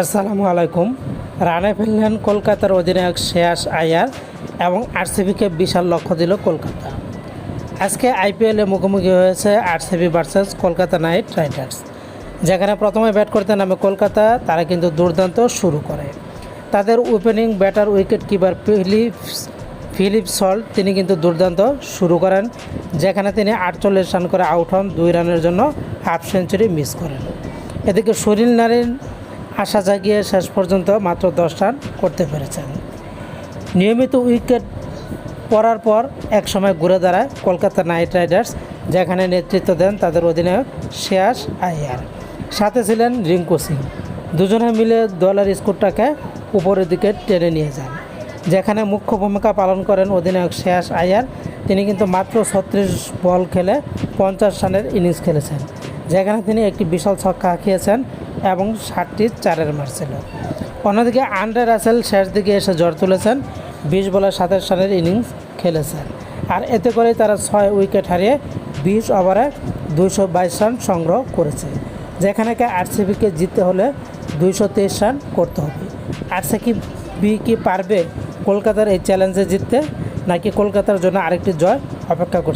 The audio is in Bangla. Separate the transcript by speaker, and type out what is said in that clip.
Speaker 1: আসসালামু আলাইকুম। রানে ফেললেন কলকাতার অধিনায়ক শেয়াস আয়ার এবং আরসিবিকে বিশাল লক্ষ্য দিল কলকাতা। আজকে আইপিএলে মুখোমুখি হয়েছে RCB versus Kolkata Knight Riders. যেখানে প্রথমে ব্যাট করতে নামে কলকাতা, তারা কিন্তু দুর্দান্ত শুরু করে। তাদের opening batter wicketkeeper Philips Philip Salt, তিনি কিন্তু দুর্দান্ত শুরু করেন, যেখানে তিনি আটচল্লিশ রান করে আউট হন, দুই রানের জন্য হাফ সেঞ্চুরি মিস করেন। এদিকে সুনীল নারিন আশা জাগিয়ে শেষ পর্যন্ত মাত্র দশ রান করতে পেরেছেন। নিয়মিত উইকেট পড়ার পর এক সময় ঘুরে দাঁড়ায় কলকাতা নাইট রাইডার্স, যেখানে নেতৃত্ব দেন তাদের অধিনায়ক শেয়াস আইয়ার সাথে ছিলেন রিঙ্কু সিং। দুজনে মিলে দলের স্কোরটাকে উপরের দিকে টেনে নিয়ে যান, যেখানে মুখ্য ভূমিকা পালন করেন অধিনায়ক শেয়াস আইয়ার তিনি কিন্তু মাত্র ছত্রিশ বল খেলে পঞ্চাশ রানের ইনিংস খেলেছেন, যেখানে তিনি একটি বিশাল ছক্কা হাঁকিয়েছেন এবং ষাটটি চারের মারছিল অন্যদিকে আন্ডার রাসেল শেষ দিকে এসে জ্বর তুলেছেন, বিশ বলে সাতাশ রানের ইনিংস খেলেছেন। আর এতে করে তারা ছয় উইকেট হারিয়ে বিশ ওভারে দুইশো বাইশ রান সংগ্রহ করেছে, যেখানে আরসিবিকে জিততে হলে দুইশো তেইশ রান করতে হবে। আরসিবি কি পারবে কলকাতার এই চ্যালেঞ্জে জিততে, নাকি কলকাতার জন্য আরেকটি জয় অপেক্ষা করছে?